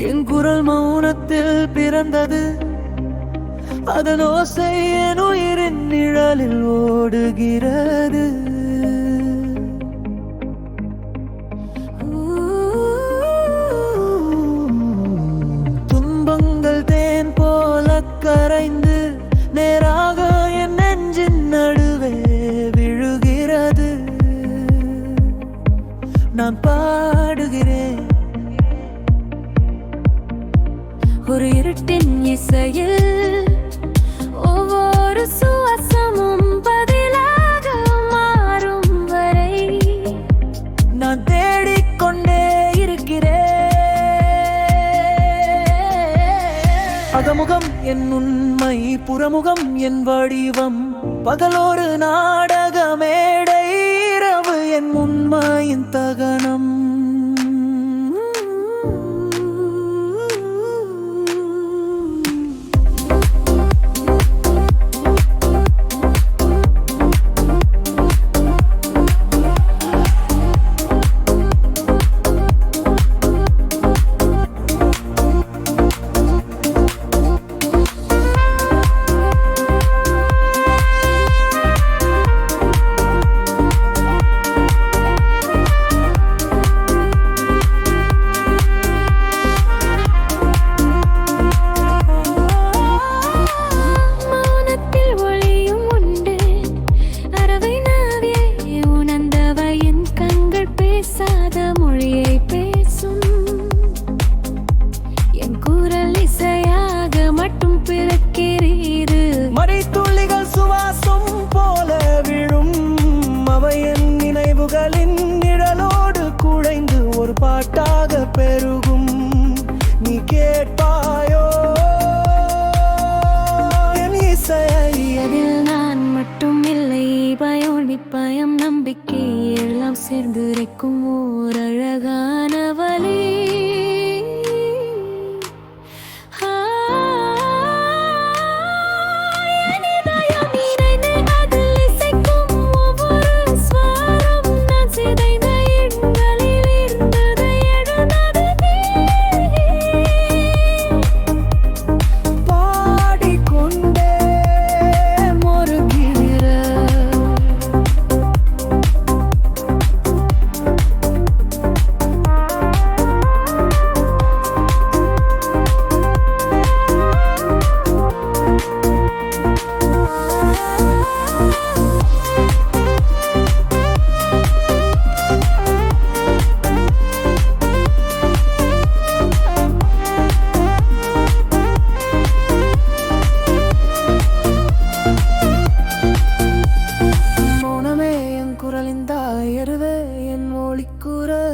என் குரல் மௌனத்தில் பிறந்தது. அதன் ஓசை என் உயிரின் நிழலில் ஓடுகிறது. தேடிக்கொண்டே இருக்கிறேன். அகமுகம் என் உண்மை புறமுகம் என் வடிவம். பகலோரு நாடக மேடை இரவு என் உண்மையின் தகனம். மொழியை பேசும். என் குரல் இசையாக மட்டும் பிறக்கிறீரு. மறைத்துளிகள் சுவாசம் போல விழும். அவை என் நினைவுகளின் நிழலோடு குழைந்து ஒரு பாட்டாக பெருகும். நீ கேட்பாயோ? என் இசையை. அதில் நான் மட்டும் இல்லை பயம் பயம் நம்பிக்கை எல்லாம் சேர்ந்து ரெக்கும் ஓர் அழகான வந்தாயருவே என் மொழிக்குரல்